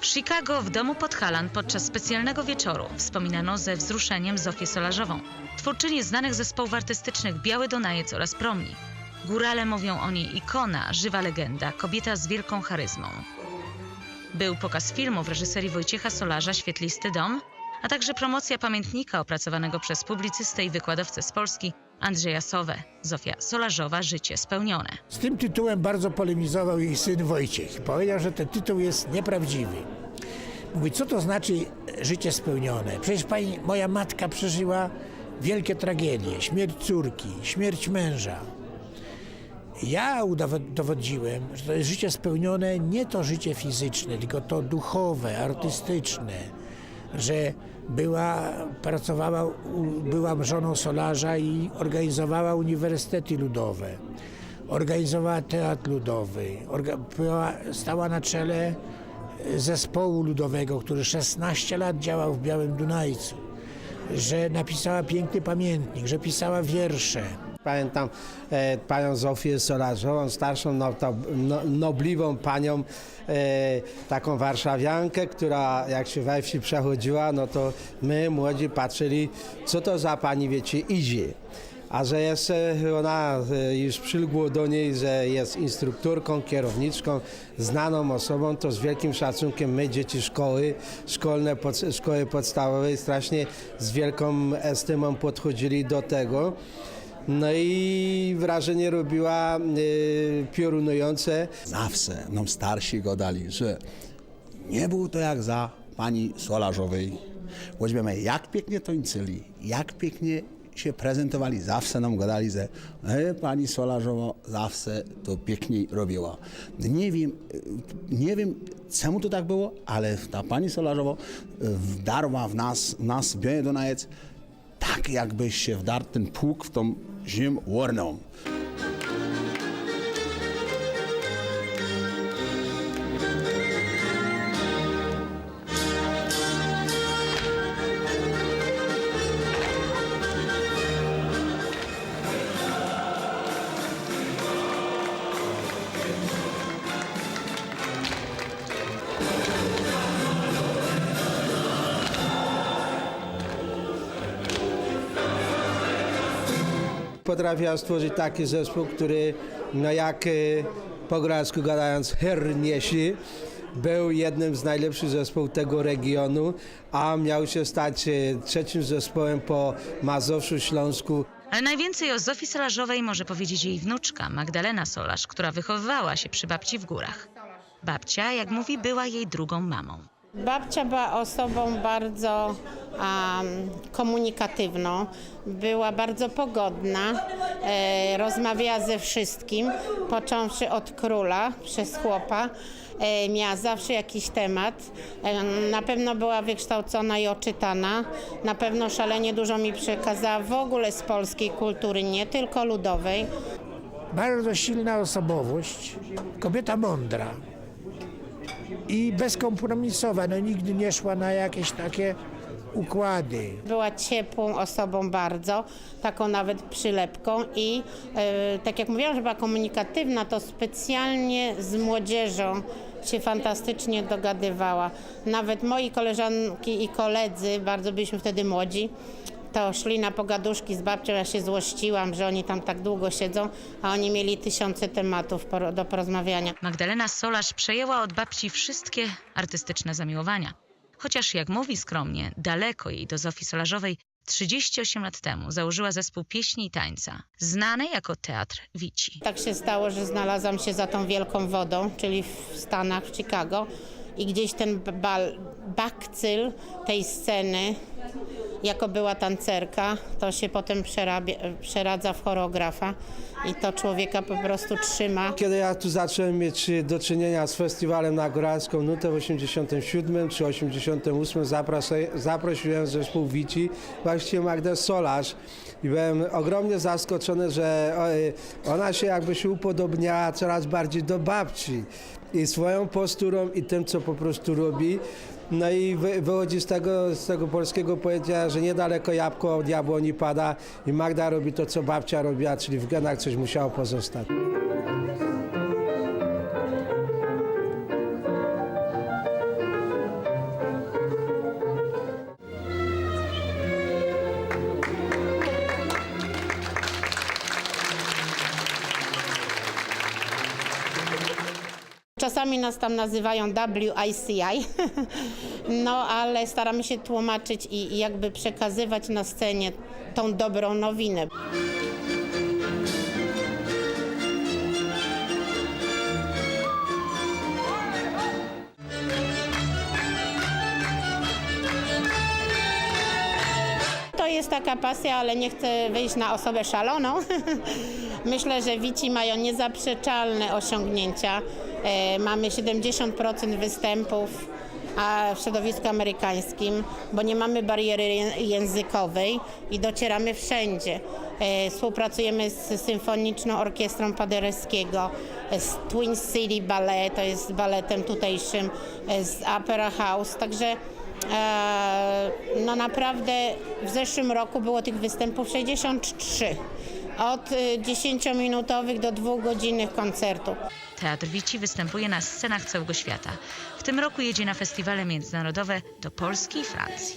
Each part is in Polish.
W Chicago w domu Podhalan podczas specjalnego wieczoru wspominano ze wzruszeniem Zofię Solarzową, twórczynię znanych zespołów artystycznych Biały Donajec oraz Promni. Górale mówią o niej ikona, żywa legenda, kobieta z wielką charyzmą. Był pokaz filmu w reżyserii Wojciecha Solarza Świetlisty Dom, a także promocja pamiętnika opracowanego przez publicystę i wykładowcę z Polski Andrzeja Sowę. Zofia Solarzowa Życie spełnione. Z tym tytułem bardzo polemizował jej syn Wojciech. Powiedział, że ten tytuł jest nieprawdziwy. Mówi, co to znaczy życie spełnione? Przecież pani, moja matka przeżyła wielkie tragedie, śmierć córki, śmierć męża. Ja udowodniłem, że to jest życie spełnione nie to życie fizyczne, tylko to duchowe, artystyczne, że była, pracowała, u- była żoną solarza i organizowała uniwersytety ludowe, organizowała teatr ludowy, orga, była, stała na czele e, zespołu ludowego, który 16 lat działał w Białym Dunajcu, że napisała piękny pamiętnik, że pisała wiersze. Pamiętam e, panią Zofię Solarzową, starszą no, to, no, nobliwą panią, e, taką warszawiankę, która jak się we wsi przechodziła, no to my młodzi patrzyli, co to za pani, wiecie, idzie. A że jest ona e, już przylgło do niej, że jest instruktorką, kierowniczką, znaną osobą, to z wielkim szacunkiem my, dzieci szkoły, szkolne, pod, szkoły podstawowej, strasznie z wielką estymą podchodzili do tego. No i wrażenie robiła y, piorunujące. Zawsze nam starsi gadali, że nie było to jak za pani Solarzowej. Weźmiemy, jak pięknie tańczyli, jak pięknie się prezentowali. Zawsze nam gadali, że e, pani Solarzowa zawsze to piękniej robiła. Nie wiem, e, nie wiem czemu to tak było, ale ta pani Solarzowa e, wdarła w nas, w nas Białe Dunajec tak jakbyś się wdarł ten pług w tą Jim Warnum. Potrafiła stworzyć taki zespół, który, no jak y, po grecku gadając, herniesi, był jednym z najlepszych zespołów tego regionu, a miał się stać y, trzecim zespołem po Mazowszu, Śląsku. Ale najwięcej o Zofii Solarzowej może powiedzieć jej wnuczka Magdalena Solarz, która wychowywała się przy babci w górach. Babcia, jak mówi, była jej drugą mamą. Babcia była osobą bardzo um, komunikatywną, była bardzo pogodna, e, rozmawiała ze wszystkim, począwszy od króla przez chłopa. E, miała zawsze jakiś temat. E, na pewno była wykształcona i oczytana. Na pewno szalenie dużo mi przekazała w ogóle z polskiej kultury, nie tylko ludowej. Bardzo silna osobowość, kobieta mądra i bezkompromisowa. No, nigdy nie szła na jakieś takie układy. Była ciepłą osobą bardzo, taką nawet przylepką i e, tak jak mówiłam, że była komunikatywna, to specjalnie z młodzieżą się fantastycznie dogadywała. Nawet moi koleżanki i koledzy, bardzo byliśmy wtedy młodzi, to szli na pogaduszki z babcią, ja się złościłam, że oni tam tak długo siedzą, a oni mieli tysiące tematów do porozmawiania. Magdalena Solarz przejęła od babci wszystkie artystyczne zamiłowania. Chociaż, jak mówi skromnie, daleko jej do Zofii Solarzowej 38 lat temu założyła zespół pieśni i tańca, znany jako Teatr Wici. Tak się stało, że znalazłam się za tą wielką wodą, czyli w Stanach, w Chicago i gdzieś ten bal, bakcyl tej sceny, jako była tancerka, to się potem przerabia, przeradza w choreografa i to człowieka po prostu trzyma. Kiedy ja tu zacząłem mieć do czynienia z festiwalem na Góralską Nutę w 87 czy 88 zapraszaj- zaprosiłem zespół Wici, właściwie Magdę Solarz i byłem ogromnie zaskoczony, że ona się jakby się upodobniała coraz bardziej do babci i swoją posturą i tym, co po prostu robi. No i wy, wychodzi z tego, z tego polskiego powiedzenia, że niedaleko jabłko od jabłoni pada i Magda robi to, co babcia robiła, czyli w genach coś musiało pozostać. Czasami nas tam nazywają WICI, no ale staramy się tłumaczyć i, i jakby przekazywać na scenie tą dobrą nowinę. To jest taka pasja, ale nie chcę wyjść na osobę szaloną. Myślę, że Wici mają niezaprzeczalne osiągnięcia. E, mamy 70% występów a w środowisku amerykańskim, bo nie mamy bariery językowej i docieramy wszędzie. E, Współpracujemy z Symfoniczną Orkiestrą Paderewskiego, e, z Twin City Ballet, to jest baletem tutejszym, z Opera House, także no naprawdę w zeszłym roku było tych występów 63. Od y, 10-minutowych do 2-godzinnych koncertów. Teatr Wici występuje na scenach całego świata. W tym roku jedzie na festiwale międzynarodowe do Polski i Francji.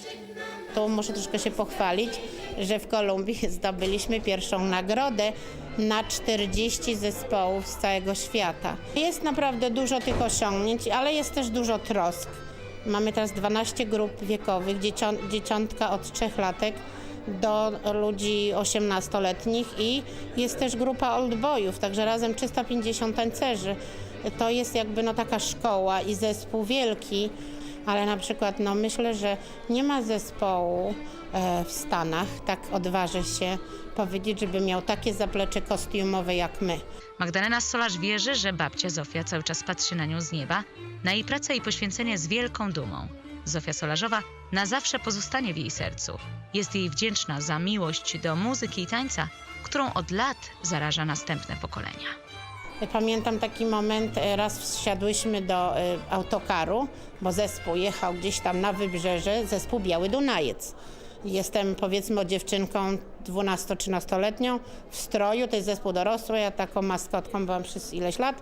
Tu muszę troszkę się pochwalić, że w Kolumbii zdobyliśmy pierwszą nagrodę na 40 zespołów z całego świata. Jest naprawdę dużo tych osiągnięć, ale jest też dużo trosk. Mamy teraz 12 grup wiekowych, dziecią- dzieciątka od 3 latek do ludzi 18-letnich i jest też grupa oldboyów, także razem 350 tancerzy. To jest jakby no taka szkoła i zespół wielki, ale na przykład no myślę, że nie ma zespołu e, w Stanach, tak odważę się powiedzieć, żeby miał takie zaplecze kostiumowe jak my. Magdalena Solarz wierzy, że babcia Zofia cały czas patrzy na nią z nieba, na jej pracę i poświęcenie z wielką dumą. Zofia Solarzowa na zawsze pozostanie w jej sercu. Jest jej wdzięczna za miłość do muzyki i tańca, którą od lat zaraża następne pokolenia. Pamiętam taki moment, e, raz wsiadłyśmy do e, autokaru, bo zespół jechał gdzieś tam na wybrzeże, zespół Biały Dunajec. Jestem powiedzmy dziewczynką 12-13-letnią w stroju, to jest zespół dorosły, ja taką maskotką byłam przez ileś lat.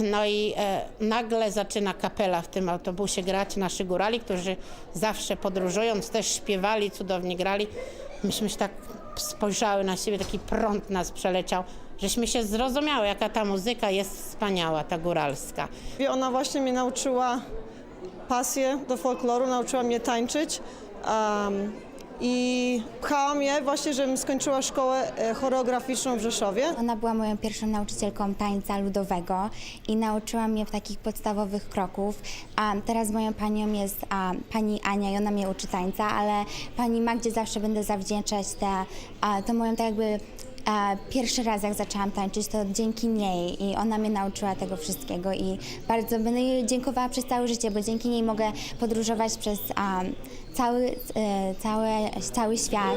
No i e, nagle zaczyna kapela w tym autobusie grać nasi górali, którzy zawsze podróżując też śpiewali, cudownie grali. Myśmy się tak spojrzały na siebie, taki prąd nas przeleciał, żeśmy się zrozumiały, jaka ta muzyka jest wspaniała, ta góralska. I ona właśnie mnie nauczyła pasję do folkloru, nauczyła mnie tańczyć. Um, I pchała mnie właśnie, żebym skończyła szkołę e, choreograficzną w Rzeszowie. Ona była moją pierwszą nauczycielką tańca ludowego i nauczyła mnie takich podstawowych kroków. A teraz moją panią jest a, pani Ania i ona mnie uczy tańca, ale pani Magdzie zawsze będę zawdzięczać to moją tak jakby pierwszy raz jak zaczęłam tańczyć, to dzięki niej i ona mnie nauczyła tego wszystkiego i bardzo będę jej dziękowała przez całe życie, bo dzięki niej mogę podróżować przez cały, e, całe, cały świat.